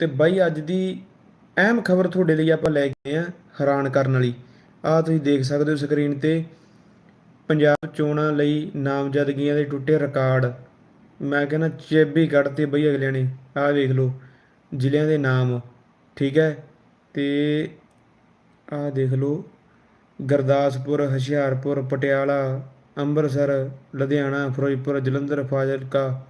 ਤੇ ਬਾਈ ਅੱਜ ਦੀ ਅਹਿਮ ਖਬਰ ਤੁਹਾਡੇ ਲਈ ਆਪਾਂ ਲੈ ਕੇ ਆਏ ਆ ਹੈਰਾਨ ਕਰਨ ਵਾਲੀ। ਆ ਤੁਸੀਂ ਦੇਖ ਸਕਦੇ ਹੋ ਸਕਰੀਨ ਤੇ। ਪੰਜਾਬ ਚੋਣਾਂ ਲਈ ਨਾਮਜ਼ਦਗੀਆਂ ਦੇ ਟੁੱਟੇ ਰਿਕਾਰਡ। ਮੈਂ ਕਹਿੰਦਾ ਚੇਬੀ ਕੱਢਤੇ ਬਈ ਅਗਲਿਆਂ ਨੇ। ਆਹ ਵੇਖ ਲਓ, ਜ਼ਿਲ੍ਹਿਆਂ ਦੇ ਨਾਮ। ਠੀਕ ਹੈ, ਤੇ ਆਹ ਦੇਖ ਲਓ, ਗੁਰਦਾਸਪੁਰ, ਹੁਸ਼ਿਆਰਪੁਰ, ਪਟਿਆਲਾ, ਅੰਮ੍ਰਿਤਸਰ, ਲੁਧਿਆਣਾ, ਫਿਰੋਜ਼ਪੁਰ, ਜਲੰਧਰ, ਫਾਜ਼ਿਲਕਾ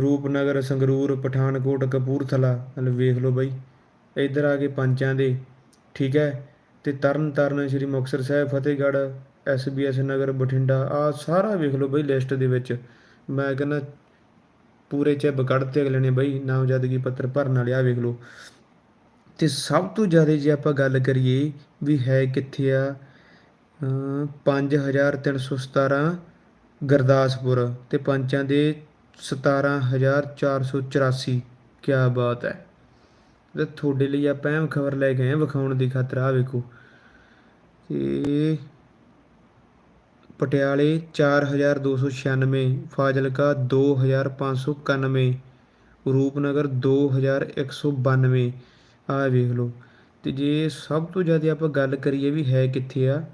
ਰੂਪਨਗਰ, ਸੰਗਰੂਰ, ਪਠਾਨਕੋਟ, ਕਪੂਰਥਲਾ ਮਤਲਬ ਵੇਖ ਲਓ ਬਾਈ। ਇੱਧਰ ਆ ਕੇ ਪੰਚਾਂ ਦੇ, ਠੀਕ ਹੈ? ਤੇ ਤਰਨ ਤਾਰਨ ਸ਼੍ਰੀ ਮੁਕਤਸਰ ਸਾਹਿਬ, ਫਤਿਹਗੜ੍ਹ ਐਸਬੀਐਸ ਨਗਰ, ਬਠਿੰਡਾ, ਆ ਸਾਰਾ ਵੇਖ ਲਓ ਬਾਈ ਲਿਸਟ ਦੇ ਵਿੱਚ। ਮੈਂ ਕਹਿੰਦਾ ਪੂਰੇ ਚਿੱਬ ਕੱਢਤੇ ਅਗਲੇ ਨੇ ਬਾਈ, ਨਾਮਜ਼ਦਗੀ ਪੱਤਰ ਭਰਨ ਵਾਲੇ, ਆ ਵੇਖ ਲਓ। ਤੇ ਸਭ ਤੋਂ ਜ਼ਿਆਦਾ ਜੇ ਆਪਾਂ ਗੱਲ ਕਰੀਏ ਵੀ ਹੈ ਕਿੱਥੇ ਆ ਅਮ 5317 ਗੁਰਦਾਸਪੁਰ। ਤੇ ਪੰਚਾਂ ਦੇ ਸਤਾਰਾਂ ਹਜ਼ਾਰ ਚਾਰ ਸੌ ਚੁਰਾਸੀ। ਕਿਆ ਬਾਤ ਹੈ। ਤੇ ਤੁਹਾਡੇ ਲਈ ਆਪਾਂ ਅਹਿਮ ਖਬਰ ਲੈ ਕੇ ਆਏ ਵਿਖਾਉਣ ਦੀ ਖਾਤਰ। ਆ ਵੇਖੋ। ਤੇ ਪਟਿਆਲੇ 4296 ਫਾਜ਼ਿਲਕਾ 2591 ਰੂਪਨਗਰ 2192 ਆ ਵੇਖ ਲਓ। ਤੇ ਜੇ ਸਭ ਤੋਂ ਜ਼ਿਆਦਾ ਆਪਾਂ ਗੱਲ ਕਰੀਏ ਵੀ ਹੈ ਕਿੱਥੇ ਆ,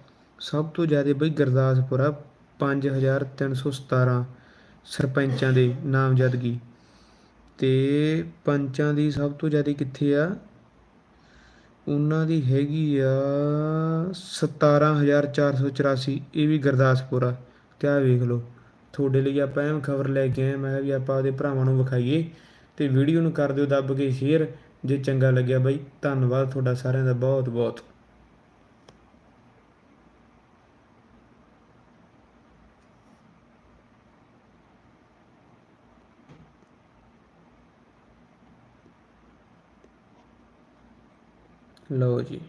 ਸਭ ਤੋਂ ਜ਼ਿਆਦਾ ਬਈ ਗੁਰਦਾਸਪੁਰ ਆ 5317 ਸਰਪੰਚਾਂ ਦੇ ਨਾਮਜ਼ਦਗੀ। ਤੇ ਪੰਚਾਂ ਦੀ ਸਭ ਤੋਂ ਜ਼ਿਆਦਾ ਕਿੱਥੇ ਆ? ਉਹਨਾਂ ਦੀ ਹੈਗੀ ਆ 17484 ਇਹ ਵੀ ਗੁਰਦਾਸਪੁਰ ਆ। ਤੇ ਵੇਖ ਲਓ, ਤੁਹਾਡੇ ਲਈ ਆਪਾਂ ਐਮ ਖਬਰ ਲੈ ਕੇ ਆਏ ਮੈਂ ਵੀ ਆਪਾਂ ਉਹਦੇ ਭਰਾਵਾਂ ਨੂੰ ਵਿਖਾਈਏ ਤੇ ਵੀਡੀਓ ਨੂੰ ਕਰ ਦਿਓ, ਦੱਬ ਕੇ ਸ਼ੇਅਰ ਜੇ ਚੰਗਾ ਲੱਗਿਆ ਬਾਈ। ਧੰਨਵਾਦ ਤੁਹਾਡਾ ਸਾਰਿਆਂ ਦਾ ਬਹੁਤ ਬਹੁਤ ਲਓ ਜੀ।